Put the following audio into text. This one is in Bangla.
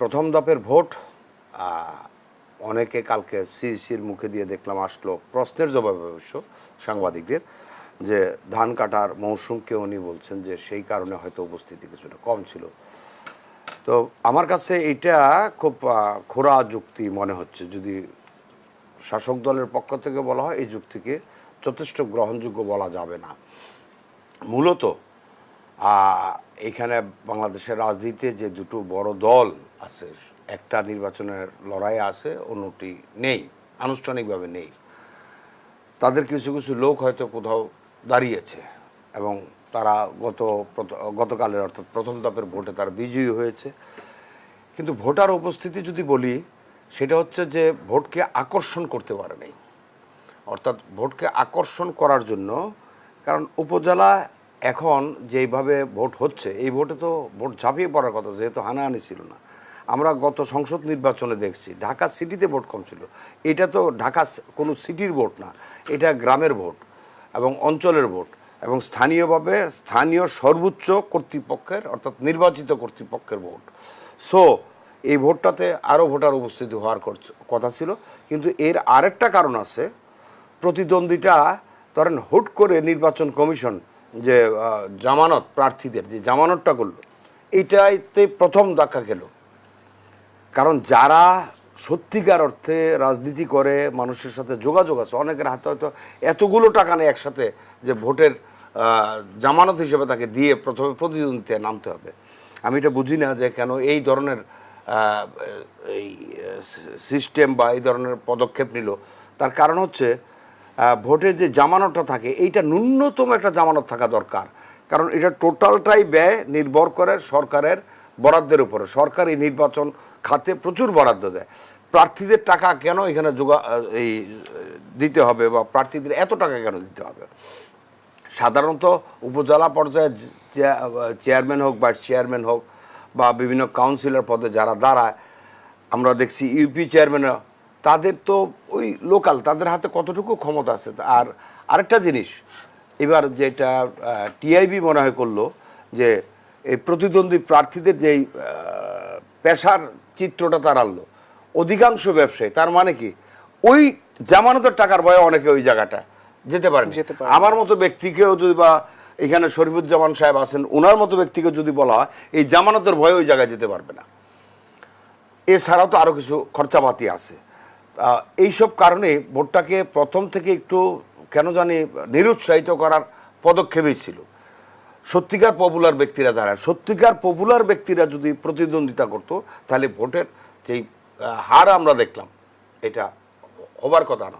প্রথম দপের ভোট অনেকে কালকে সিসির মুখে দিয়ে দেখলাম আসলো প্রশ্নের জবাবে অবশ্য সাংবাদিকদের যে ধান কাটার মৌসুমকে উনি বলছেন যে সেই কারণে হয়তো উপস্থিতি কিছুটা কম ছিল। তো আমার কাছে এটা খুব খোরা যুক্তি মনে হচ্ছে। যদি শাসক দলের পক্ষ থেকে বলা হয়, এই যুক্তিকে যথেষ্ট গ্রহণযোগ্য বলা যাবে না। মূলত এখানে বাংলাদেশের রাজনীতিতে যে দুটো বড় দল আছে, একটা নির্বাচনের লড়াই আছে, অন্যটি নেই, আনুষ্ঠানিকভাবে নেই। তাদের কিছু কিছু লোক হয়তো কোথাও দাঁড়িয়েছে এবং তারা গত গতকালের অর্থাৎ প্রথম দপের ভোটে তারা বিজয়ী হয়েছে। কিন্তু ভোটার উপস্থিতি যদি বলি, সেটা হচ্ছে যে ভোটকে আকর্ষণ করতে পারে নাই অর্থাৎ ভোটকে আকর্ষণ করার জন্য, কারণ উপজেলা এখন যেইভাবে ভোট হচ্ছে, এই ভোটে তো ভোট ঝাঁপিয়ে পড়ার কথা, যেহেতু হানাহানি ছিল না। আমরা গত সংসদ নির্বাচনে দেখছি, ঢাকা সিটিতে ভোট কম ছিল। এটা তো ঢাকা কোনো সিটির ভোট না, এটা গ্রামের ভোট এবং অঞ্চলের ভোট এবং স্থানীয়ভাবে স্থানীয় সর্বোচ্চ কর্তৃপক্ষের, অর্থাৎ নির্বাচিত কর্তৃপক্ষের ভোট। সো এই ভোটটাতে আরও ভোটার উপস্থিতি হওয়ার কথা ছিল। কিন্তু এর আরেকটা কারণ আছে প্রতিদ্বন্দ্বিতা ধরেন হুট করে নির্বাচন কমিশন যে জামানত প্রার্থীদের, যে জামানতটা করল, এইটাইতে প্রথম ধাক্কা খেল। কারণ যারা সত্যিকার অর্থে রাজনীতি করে, মানুষের সাথে যোগাযোগ আছে, অনেকের হাতে হয়তো এতগুলো টাকা নেই একসাথে যে ভোটের জামানত হিসেবে তাকে দিয়ে প্রথমে প্রতিদ্বন্দ্বিতায় নামতে হবে। আমি এটা বুঝি না যে কেন এই ধরনের এই সিস্টেম বা এই ধরনের পদক্ষেপ নিল। তার কারণ হচ্ছে ভোটের যে জামানতটা থাকে, এইটা ন্যূনতম একটা জামানত থাকা দরকার। কারণ এটা টোটালটাই ব্যয় নির্ভর করে সরকারের বরাদ্দের উপরে। সরকার এই নির্বাচন খাতে প্রচুর বরাদ্দ দেয়। প্রার্থীদের টাকা কেন এখানে যোগা এই, দিতে হবে বা প্রার্থীদের এত টাকা কেন দিতে হবে? সাধারণত উপজেলা পর্যায়ে চেয়ারম্যান হোক বা চেয়ারম্যান হোক বা বিভিন্ন কাউন্সিলর পদে যারা দাঁড়ায়, আমরা দেখছি ইউপি চেয়ারম্যান তাদের তো ওই লোকাল তাদের হাতে কতটুকু ক্ষমতা আছে? আর আরেকটা জিনিস এবার যেটা টিআইবি মনে হয় করল যে এই প্রতিদ্বন্দ্বী প্রার্থীদের যেই পেশার চিত্রটা তার আনলো অধিকাংশ ব্যবসায়ী তার মানে কি ওই জামানতের টাকার ভয়ে অনেকে ওই জায়গাটা যেতে পারেন। আমার মতো ব্যক্তিকেও যদি বা এখানে শরীফুজ্জামান সাহেব আছেন ওনার মতো ব্যক্তিকে যদি বলা হয় এই জামানতের ভয়ে ওই জায়গায় যেতে পারবে না। এছাড়াও তো আরও কিছু খরচাপাতি আছে। এইসব কারণে ভোটটাকে প্রথম থেকে একটু কেন জানি নিরুৎসাহিত করার পদক্ষেপই ছিল। সত্যিকার পপুলার ব্যক্তিরা যারা, সত্যিকার পপুলার ব্যক্তিরা যদি প্রতিদ্বন্দ্বিতা করতো, তাহলে ভোটের যেই হার আমরা দেখলাম, এটা হবার কথা না।